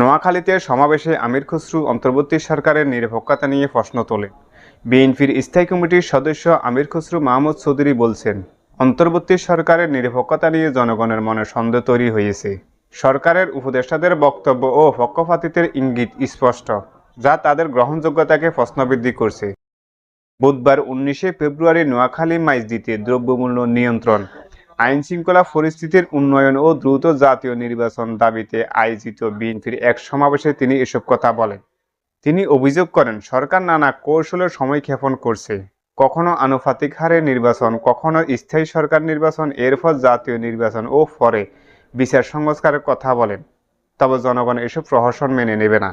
নোয়াখালীতে সমাবেশে আমির খসরু অন্তর্বর্তী সরকারের নিরপেক্ষতা নিয়ে প্রশ্ন তোলে। বিএনপির স্থায়ী কমিটির সদস্য আমির খসরু মাহমুদ চৌধুরী বলছেন, অন্তর্বর্তী সরকারের নিরপেক্ষতা নিয়ে জনগণের মনে সন্দেহ তৈরি হয়েছে। সরকারের উপদেষ্টাদের বক্তব্য ও পক্ষপাতিত্বের ইঙ্গিত স্পষ্ট, যা তাদের গ্রহণযোগ্যতাকে প্রশ্নবৃদ্ধি করছে। বুধবার উনিশে ফেব্রুয়ারি নোয়াখালী মাইজদিতে দ্রব্যমূল্য নিয়ন্ত্রণ আইন শৃঙ্খলা পরিস্থিতির উন্নয়ন ও দ্রুত জাতীয় নির্বাচন দাবিতে আয়োজিত বিএনপির এক সমাবেশে তিনি এসব কথা বলেন। তিনি অভিযোগ করেন, সরকার নানা কৌশলের সময় ক্ষেপণ করছে। কখনো আনুপাতিক হারে নির্বাচন, কখনো স্থায়ী সরকার নির্বাচন এরপর জাতীয় নির্বাচন ও পরে বিচার সংস্কারের কথা বলেন। তবে জনগণ এসব প্রহসন মেনে নেবে না।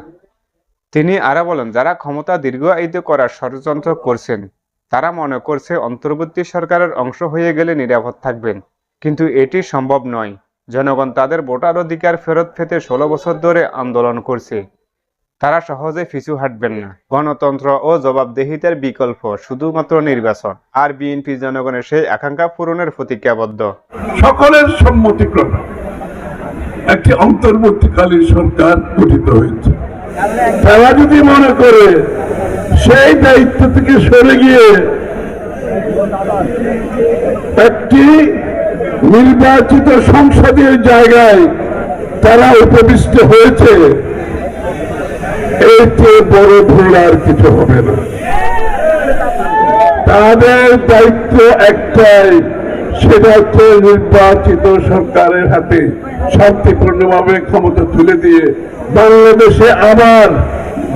তিনি আরও বলেন, যারা ক্ষমতা দীর্ঘায়িত করার ষড়যন্ত্র করছেন, তারা মনে করছে অন্তর্বর্তী সরকারের অংশ হয়ে গেলে নিরাপদ থাকবেন। কিন্তু এটি সম্ভব নয়। জনগণ তাদের ভোটার অধিকার ফেরত পেতে ষোলো বছর ধরে আন্দোলন করছে। তারা সহজে পিছু হাঁটবেন না। গণতন্ত্র ও জবাবদেহিতার বিকল্প শুধুমাত্র নির্বাচন। আর বিএনপি জনগণের সেই আকাঙ্ক্ষা পূরণের প্রতিজ্ঞাবদ্ধ। সকলের সম্মতিক্রমে একটি অন্তর্বর্তীকালীন সরকার গঠিত হয়েছে। তারা যদি মনে করে সেই দায়িত্ব থেকে সরে গিয়ে একটি নির্বাচিত সংসদীয় জায়গায় তারা উপবিষ্ট হয়েছে। এর চেয়ে বড় ভুল আর কিছু হবে না। তাদের দায়িত্ব একটাই, সেটা হচ্ছে নির্বাচিত সরকারের হাতে শান্তিপূর্ণভাবে ক্ষমতা তুলে দিয়ে বাংলাদেশে আবার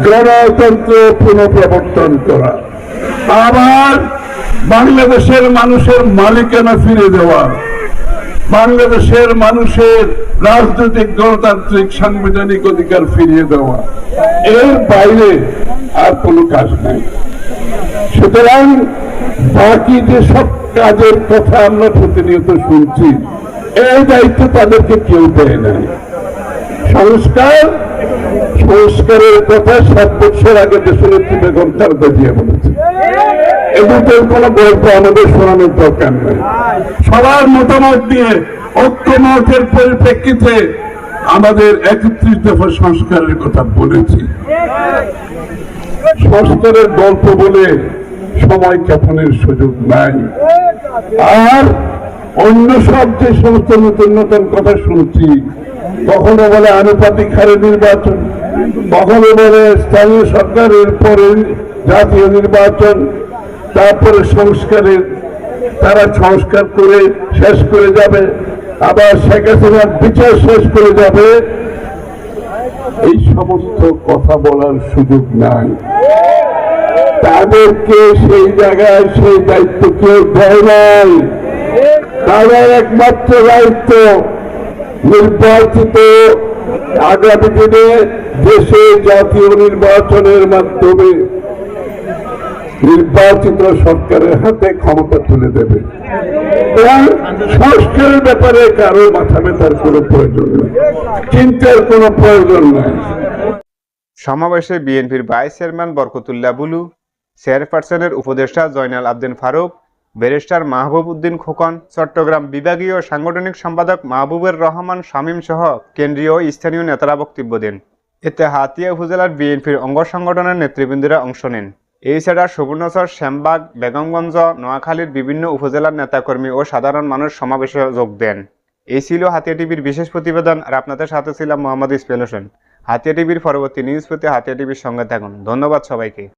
গণতন্ত্র পুনঃপ্রবর্তন করা। আবার বাংলাদেশের মানুষের মালিকানা ফিরে দেওয়া। বাংলাদেশের মানুষের রাজনৈতিক, গণতান্ত্রিক, সাংবিধানিক অধিকার ফিরিয়ে দেওয়া। এর বাইরে আর কোনো কাজ নেই। সুতরাং বাকি যে সব কাজের কথা আমরা প্রতিনিয়ত শুনছি, এই দায়িত্ব তাদেরকে কেউ দেয় নাই। সংস্কার, সংস্কারের কথা সাত বছর আগে দেশনেত্রী বেগম খালেদা জিয়া বলেছে। এ কোনো গল্প আমাদের শোনানোর দরকার নেই। সবার মতামত দিয়ে ঐক্যমতের পরিপ্রেক্ষিতে আমাদের একত্রিশ দফা সংস্কারের কথা বলেছি। সংস্কারের গল্প বলে সময় ক্ষেপণের সুযোগ নাই। আর অন্য সব যে সমস্ত নতুন নতুন কথা শুনছি, কখনো বলে আনুপাতিক হারে নির্বাচন, কখনো বলে স্থানীয় সরকারের পরে জাতীয় নির্বাচন, তারপরে সংস্কারের তারা সংস্কার করে শেষ করে যাবে, আবার শেখ হাসিনার বিচার শেষ করে যাবে। এই সমস্ত কথা বলার সুযোগ নাই। তাদেরকে সেই জায়গায় সেই দায়িত্ব কেউ দেয় নাই। তাদের একমাত্র দায়িত্ব নির্বাচিত আগামী দিনে দেশে জাতীয় নির্বাচনের মাধ্যমে নির্বাচিত সরকারের হাতে ক্ষমতা তুলে দেবে। সংস্কারের ব্যাপারে কারও মাথা ব্যথার কোনো প্রয়োজন নেই। চিন্তার কোনো প্রয়োজন নেই। সমাবেশে বিএনপির ভাইস চেয়ারম্যান বরকতুল্লাহ বুলু, চেয়ারপারসনের উপদেষ্টা জয়নাল আবদিন ফারুক, ব্যারিস্টার মাহবুব উদ্দিন খোকন, চট্টগ্রাম বিভাগীয় সাংগঠনিক সম্পাদক মাহবুবের রহমান শামীম সহ কেন্দ্রীয় স্থানীয় নেতারা বক্তব্য দেন। এতে হাতিয়া উপজেলার বিএনপির অঙ্গ সংগঠনের নেতৃবৃন্দরা অংশ নেন। এছাড়া সুবর্ণচর শ্যামবাগ, বেগমগঞ্জ, নোয়াখালীর বিভিন্ন উপজেলার নেতাকর্মী ও সাধারণ মানুষ সমাবেশে যোগ দেন। এই ছিল হাতিয়া টিভির বিশেষ প্রতিবেদন, আর আপনাদের সাথে ছিলাম মোহাম্মদ ইসফেল হোসেন। হাতিয়া টিভির পরবর্তী নিউজ পেতে হাতিয়া টিভির সঙ্গে থাকুন। ধন্যবাদ সবাইকে।